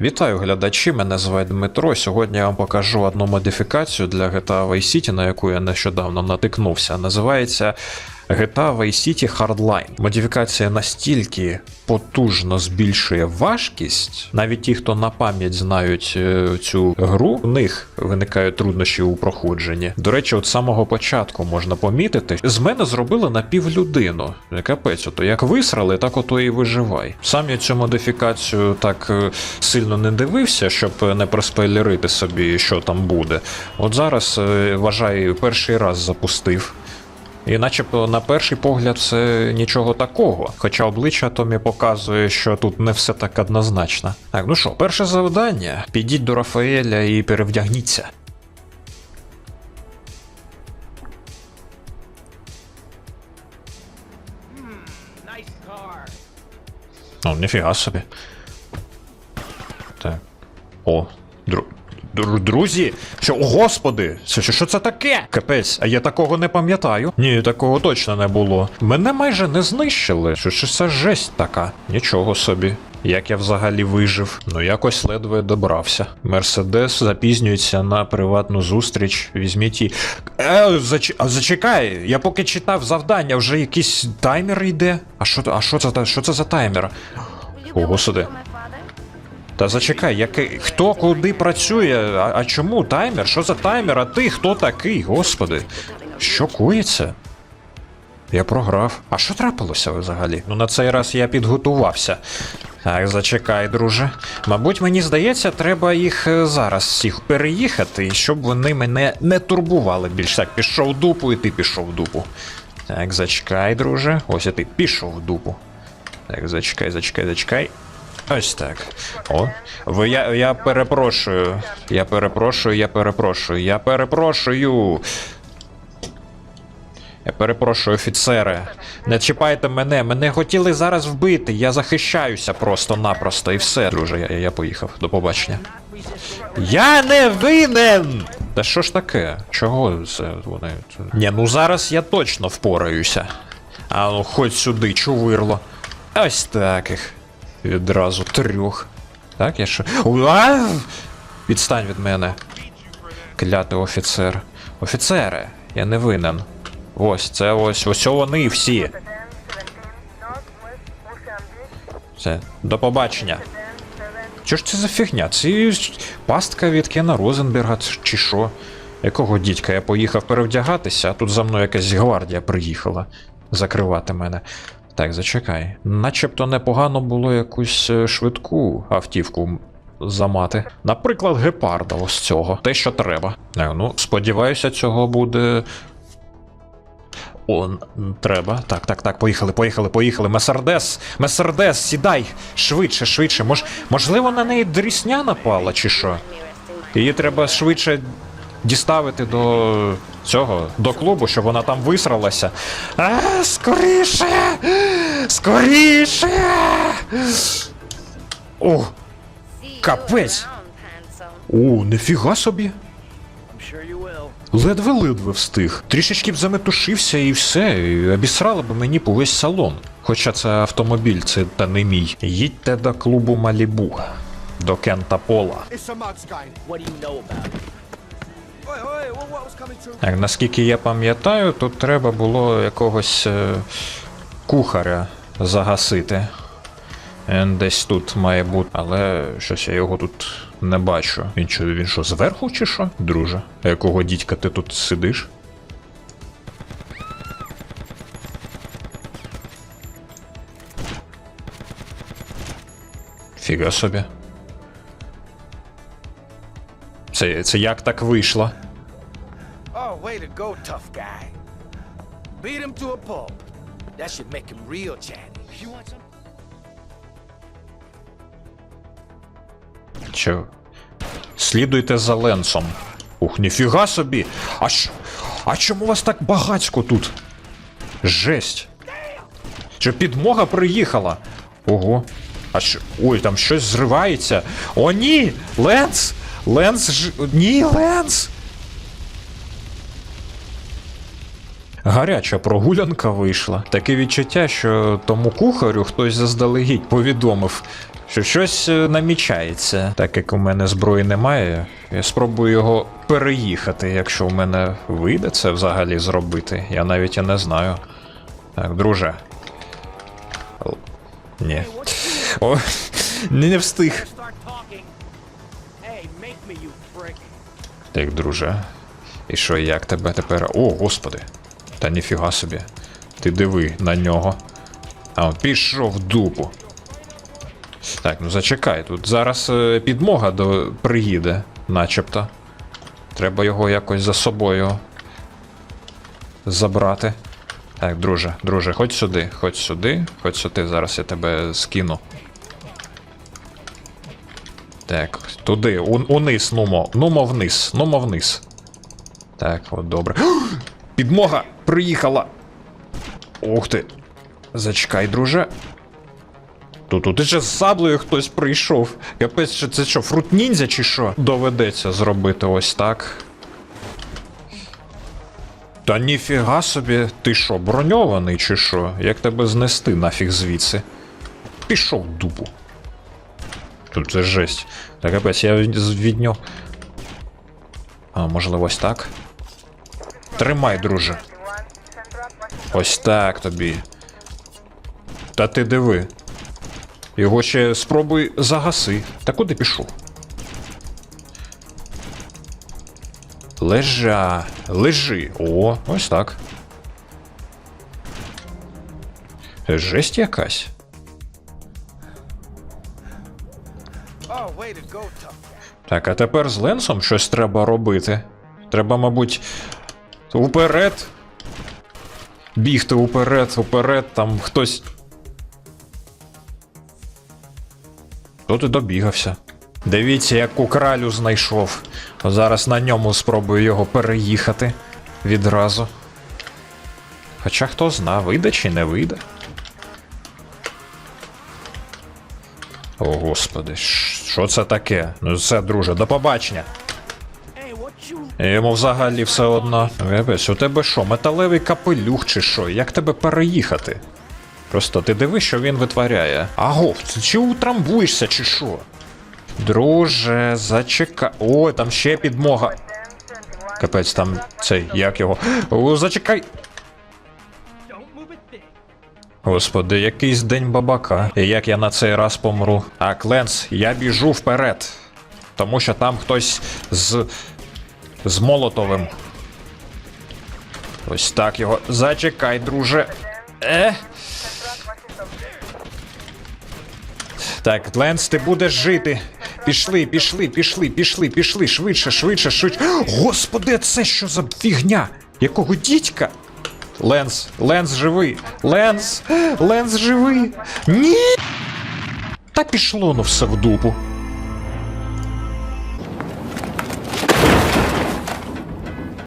Вітаю глядачі, мене звати Дмитро. Сьогодні я вам покажу одну модифікацію для GTA Vice City, на яку я нещодавно натикнувся. Називається GTA Vice Hardline. Модифікація настільки потужно збільшує важкість. Навіть ті, хто на пам'ять знають е, цю гру, у них виникають труднощі у проходженні. До речі, от самого початку можна помітити, з мене зробили напівлюдину. Капець, ото як висрали, так ото і виживай. Сам я цю модифікацію так е, сильно не дивився, щоб не проспойлерити собі, що там буде. От зараз е, вважаю, перший раз запустив. І начебто на перший погляд це нічого такого. Хоча обличчя Томі показує, що тут не все так однозначно. Так, ну що, перше завдання: підіть до Рафаеля і перевдягніться. Ну, ніфіга собі. Так. О, дру... дру- Друзі, що, о господи, що, що це таке? Капець, а я такого не пам'ятаю. Ні, такого точно не було. Мене майже не знищили. Що ж це жесть така? Нічого собі. Як я взагалі вижив, ну якось ледве добрався. Мерседес запізнюється на приватну зустріч. Візьміть її. Е, зач... а зачекай, я поки читав завдання, вже якийсь таймер йде. А що, а що це, що це за таймер? О, господи. Та зачекай, який хто куди працює? А, а чому таймер? Що за таймер? А ти хто такий? Господи? Що коїться? Я програв. А що трапилося взагалі? Ну на цей раз я підготувався. Так, зачекай, друже. Мабуть, мені здається, треба їх е, зараз всіх переїхати, щоб вони мене не турбували більш. Так, пішов дупу, і ти пішов дупу. Так, зачекай, друже. Ось і ти пішов дупу. Так, зачекай, зачекай, зачекай. Ось так. О. Ви я, я перепрошую. Я перепрошую, я перепрошую, я перепрошую. Я перепрошую, офіцере. Не чіпайте мене, мене хотіли зараз вбити. Я захищаюся просто-напросто і все, друже, я, я поїхав. До побачення. Я не винен! Та що ж таке? Чого це вони? Ні, ну зараз я точно впораюся. А ну, хоч сюди, чувирло. Ось таких. Відразу трьох. Так, я що. Уа! Відстань від мене. Клятий офіцер. Офіцере, я не винен. Ось, це ось, ось вони всі. Все, до побачення. Що ж це за фігня? Це пастка від Кена Розенберга чи що? Якого дідька я поїхав перевдягатися, а тут за мною якась гвардія приїхала закривати мене. Так, зачекай. Начебто непогано було якусь е, швидку автівку замати. Наприклад, гепарда ось цього. Те, що треба. Е, Ну, сподіваюся, цього буде. О, треба. Так, так, так, поїхали, поїхали, поїхали. Месердес, Месердес, сідай! Швидше, швидше. Мож, можливо, на неї дрісня напала, чи що? Її треба швидше діставити до цього, до клубу, щоб вона там висралася. А, скоріше! Скоріше! О, Капець! о, нефіга собі! Ледве-ледве встиг. Трішечки б заметушився і все, і обісрали б мені по весь салон. Хоча це автомобіль, це та не мій. Їдьте до клубу Малібу, до Кента Пола. Так, наскільки я пам'ятаю, тут треба було якогось е, кухаря загасити. Він десь тут має бути, але щось я його тут не бачу. Він що, він що, зверху чи що? Друже, а якого дідька ти тут сидиш? Фіга собі. Це, це як так вийшло? Oh, way to go, tough guy. Beat him to a pulp. That should make him real chatty. You want some? Що? Слідуйте за Ленсом. Ух, ніфіга собі! А що? А чому вас так багацько тут? Жесть. Що підмога приїхала? Ого. А що? Ой, там щось зривається. О, ні! Ленс! Ленс ж. Ні, Ленс! Гаряча прогулянка вийшла. Таке відчуття, що тому кухарю хтось заздалегідь повідомив. що щось е, намічається. Так як у мене зброї немає, я спробую його переїхати, якщо у мене вийде це взагалі зробити. Я навіть і не знаю. Так, друже. Ні. О, не встиг. Так, друже. І що, як тебе тепер? О, господи. Та ніфіга собі. Ти диви на нього. А он пішов в дупу. Так, ну зачекай, тут зараз е, підмога до приїде, начебто. Треба його якось за собою забрати. Так, друже, друже, ходь сюди, ходь сюди, ходь сюди, зараз я тебе скину. Так, туди, у, униз, нумо, нумо вниз, нумо вниз. Так, от добре. Підмога приїхала. Ух ти. Зачекай, друже. Тут, тут ще з саблею хтось прийшов. Капець, це що, фрут ніндзя чи що? Доведеться зробити ось так. Та ніфіга собі, ти що, броньований чи що? Як тебе знести нафіг звідси? Пішов в дупу. Тут це жесть. Так, капець, я від, з- від нього. А, можливо, ось так. Тримай, друже. Ось так тобі. Та ти диви. Його ще спробуй загаси. Та куди пішов? Лежа. Лежи. О, ось так. Жесть якась. Так, а тепер з Ленсом щось треба робити. Треба, мабуть, уперед. Бігти уперед, уперед, там хтось. Хто ти добігався? Дивіться, яку кралю знайшов. Зараз на ньому спробую його переїхати відразу. Хоча хто зна, вийде чи не вийде. О, господи, що це таке? Ну все, друже, до побачення. Йому взагалі все одно. Вибач, у тебе що, металевий капелюх чи що? Як тебе переїхати? Просто ти диви, що він витворяє. Аго, ти чи утрамбуєшся, чи що? Друже, зачекай. Ой, там ще підмога. Капець, там цей, як його. О, зачекай. Господи, якийсь день бабака. І як я на цей раз помру. А, Кленс, я біжу вперед. Тому що там хтось з. з Молотовим. Ось так його. Зачекай, друже. Е. Так, Ленс, ти будеш жити. Пішли, пішли, пішли, пішли, пішли, швидше, швидше, швидше. Господи, це що за фігня? Якого дідька? Ленс, Ленс живий. Ленс, Ленс живий. Ні. Та пішло ну все в дупу.